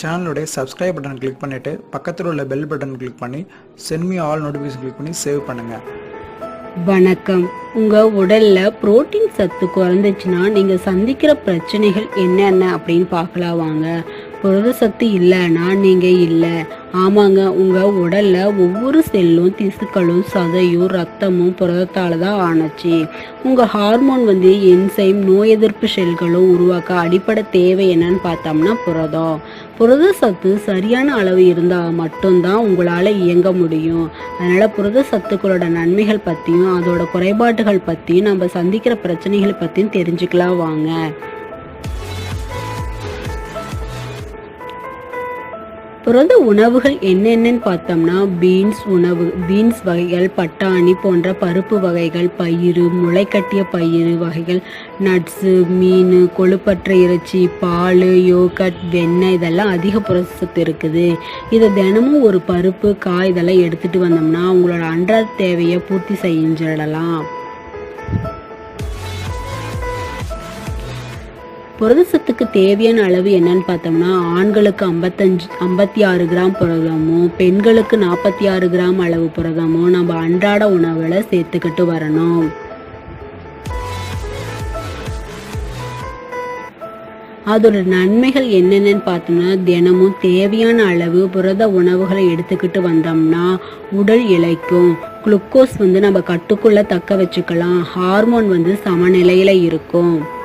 சேனலுடைய subscribe button click பண்ணிவிட்டு பக்கத்தில் உள்ள பெல் பட்டன் கிளிக் பண்ணி சென்மி ஆல் நோட்டிஃபிகேஷன் கிளிக் பண்ணி சேவ் பண்ணுங்கள் வணக்கம். உங்கள் உடலில் புரோட்டீன் சத்து குறைந்துச்சுன்னா நீங்கள் சந்திக்கிற பிரச்சனைகள் என்னென்ன அப்படின்னு பார்க்கலாம் வாங்க. புரத சத்து இல்லைன்னா நீங்கள் இல்லை. ஆமாங்க உங்கள் உடலில் ஒவ்வொரு செல்லும் திசுக்களும் சதையும் ரத்தமும் புரதத்தால் தான் ஆணுச்சு. உங்கள் ஹார்மோன் வந்து என்சைம் நோய் எதிர்ப்பு செல்களும் உருவாக்க அடிப்படை தேவை என்னன்னு பார்த்தோம்னா புரதம். புரத சத்து சரியான அளவு இருந்தால் மட்டும்தான் உங்களால் இயங்க முடியும். அதனால் புரத சத்துக்களோட நன்மைகள் பற்றியும் அதோட குறைபாடுகள் பற்றியும் நம்ம சந்திக்கிற பிரச்சனைகள் பற்றியும் தெரிஞ்சுக்கலாம் வாங்க. புரத உணவுகள் என்னென்னு பார்த்தோம்னா பீன்ஸ் உணவு பீன்ஸ் வகைகள் பட்டாணி போன்ற பருப்பு வகைகள் பயிறு முளைக்கட்டிய பயிறு வகைகள் நட்ஸு மீன் கொழுப்பற்ற இறைச்சி பால் யோகட் வெண்ணெய் இதெல்லாம் அதிக புரசத்து இருக்குது. இதை தினமும் ஒரு பருப்பு காய் இதெல்லாம் எடுத்துகிட்டு வந்தோம்னா உங்களோட அன்றாட தேவையை பூர்த்தி செஞ்சிடலாம். புரதசத்துக்கு தேவையான அளவு என்னன்னு பார்த்தோம்னா ஆண்களுக்கு ஐம்பத்தஞ்சு ஐம்பத்தி ஆறு கிராம் புரதமும் பெண்களுக்கு நாற்பத்தி ஆறு கிராம் அளவு புரதமும் நம்ம அன்றாட உணவில் சேர்த்துக்கிட்டு வரணும். அதோட நன்மைகள் என்னென்னு பார்த்தோம்னா தினமும் தேவையான அளவு புரத உணவுகளை எடுத்துக்கிட்டு வந்தோம்னா உடல் இழைக்கும் குளுக்கோஸ் வந்து நம்ம கட்டுக்குள்ள தக்க வச்சுக்கலாம் ஹார்மோன் வந்து சமநிலையில இருக்கும்.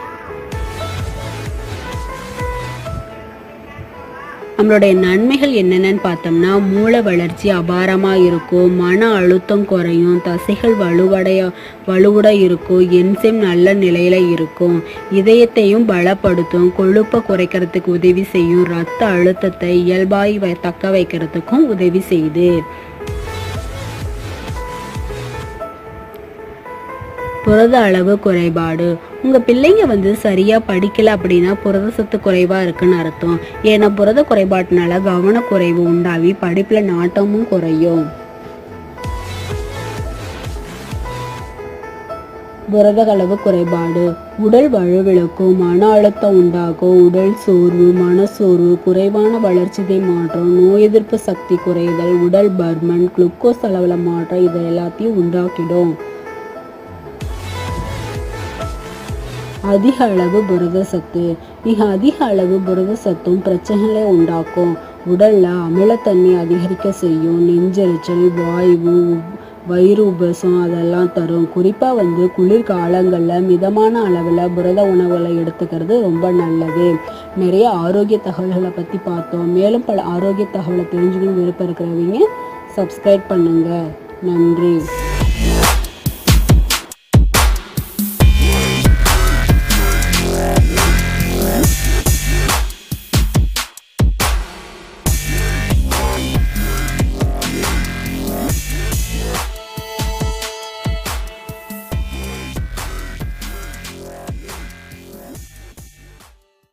நம்மளுடைய நன்மைகள் என்னென்னு பார்த்தோம்னா மூளை வளர்ச்சி அபாரமாக இருக்கும் மன அழுத்தம் குறையும் தசைகள் வலுவடைய வலுவுட இருக்கும் என்சைம் நல்ல நிலையில் இருக்கும் இதயத்தையும் பலப்படுத்தும் கொழுப்பை குறைக்கிறதுக்கு உதவி செய்யும் ரத்த அழுத்தத்தை இயல்பாய் தக்க வைக்கிறதுக்கும் உதவி செய்யுது. புரத அளவு குறைபாடு. உங்க பிள்ளைங்க வந்து சரியா படிக்கல அப்படின்னா புரத சத்து குறைவா இருக்குன்னு அர்த்தம். ஏன்னா புரத குறைபாட்டினால கவனக்குறைவு உண்டாகி படிப்புல நாட்டமும் குறையும். புரத அளவு குறைபாடு. உடல் வலுவிழக்கும் மன அழுத்தம் உண்டாகும் உடல் சோர்வு மனசோர்வு குறைவான வளர்ச்சிதை மாற்றம் நோய் எதிர்ப்பு சக்தி குறைதல் உடல் பர்மன் குளுக்கோஸ் அளவில் மாற்றம் இதை எல்லாத்தையும் உண்டாக்கிடும். அதிக அளவு புரத சத்து மிக அதிக அளவு புரத சத்தும் பிரச்சனைகளை உண்டாக்கும். உடல்ல அமிலத்தன்மை அதிகரிக்க செய்யும். நெஞ்செரிச்சல் வாய்வு வயிறு உபசம் அதெல்லாம் தரும். குறிப்பாக வந்து குளிர் காலங்களில் மிதமான அளவில் புரத உணவுகளை எடுத்துக்கிறது ரொம்ப நல்லது. நிறைய ஆரோக்கிய தகவல்களை பற்றி பார்த்தோம். மேலும் பல ஆரோக்கிய தகவலை தெரிஞ்சுக்கணும் விருப்பம் இருக்கிறவங்க சப்ஸ்கிரைப் பண்ணுங்கள் நன்றி.